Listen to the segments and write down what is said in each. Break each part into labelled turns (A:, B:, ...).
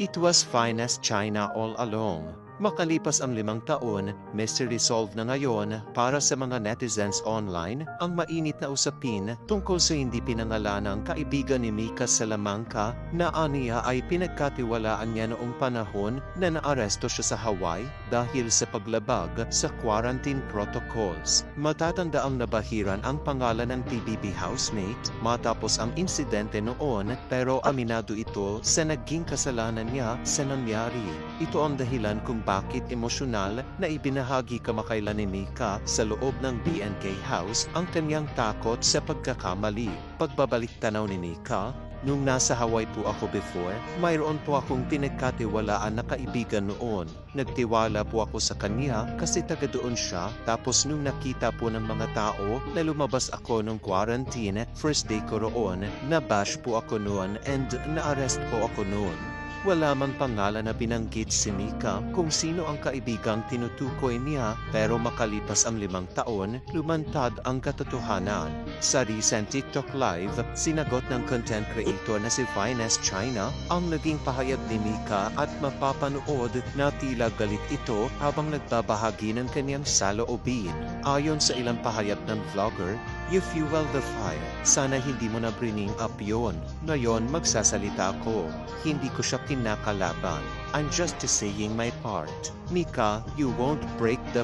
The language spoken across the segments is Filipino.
A: It was fine as China all along. Makalipas ang limang taon, mystery solved na ngayon para sa mga netizens online ang mainit na usapin tungkol sa hindi pinangalanang kaibigan ni Mika Salamanca na aniya ay pinagkatiwalaan niya noong panahon na naaresto siya sa Hawaii dahil sa paglabag sa quarantine protocols. Matatanda ang nabahiran ang pangalan ng PBB housemate matapos ang insidente noon pero aminado ito sa naging kasalanan niya sa nangyari. Ito ang dahilan kung bakit emosyonal na ibinahagi kamakailan ni Mika sa loob ng BNK House ang kanyang takot sa pagkakamali. Pagbabalik tanaw ni Mika, Nung nasa Hawaii po ako before, mayroon po akong pinagkatiwalaan na kaibigan noon. Nagtiwala po ako sa kanya kasi taga doon siya. Tapos nung nakita po ng mga tao na lumabas ako nung quarantine, first day ko roon, nabash po ako noon and na-arrest po ako noon. Wala mang pangalan na binanggit si Mika kung sino ang kaibigang tinutukoy niya pero makalipas ang limang taon, lumantad ang katotohanan. Sa recent TikTok Live, sinagot ng content creator na si Finest China ang naging pahayag ni Mika at mapapanood na tila galit ito habang nagbabahagi ng kanyang saloobin. Ayon sa ilang pahayag ng vlogger, You fuel the fire. Sana hindi mo na bringing up yon. Ngayon magsasalita ako. Hindi ko siya kinakalaban. I'm just saying my part. Mika, you won't break the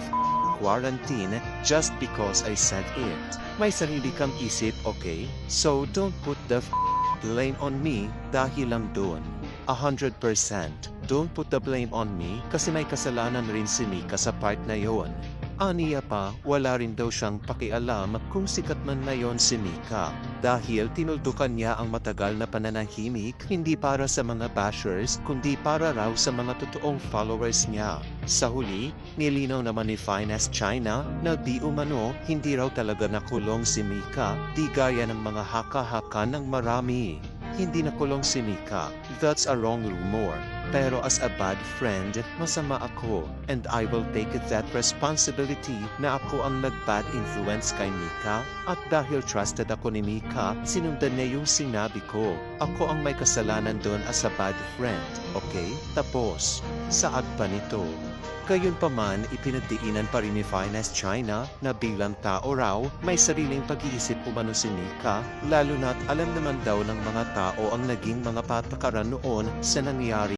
A: quarantine just because I said it. May sarili kang isip, okay? So don't put the blame on me dahil lang doon. A hundred percent. Don't put the blame on me kasi may kasalanan rin si Mika sa part na yon. Aniya pa, wala rin daw siyang pakialam kung sikat man na yon si Mika. Dahil tinuldukan niya ang matagal na pananahimik hindi para sa mga bashers kundi para raw sa mga totoong followers niya. Sa huli, nilinaw naman ni Finest China na di umano hindi raw talaga nakulong si Mika di gaya ng mga haka-haka ng marami. Hindi nakulong si Mika. That's a wrong rumor. Pero as a bad friend, masama ako and I will take that responsibility na ako ang nag-bad influence kay Mika at dahil trusted ako ni Mika, sinundan niya yung sinabi ko. Ako ang may kasalanan doon as a bad friend, okay? Tapos, saad pa nito. Gayunpaman, ipinagdiinan pa rin ni Finest China na bilang tao raw, may sariling pag-iisip umano si Mika, lalo na't alam naman daw ng mga tao ang naging mga patakaran noon sa nangyari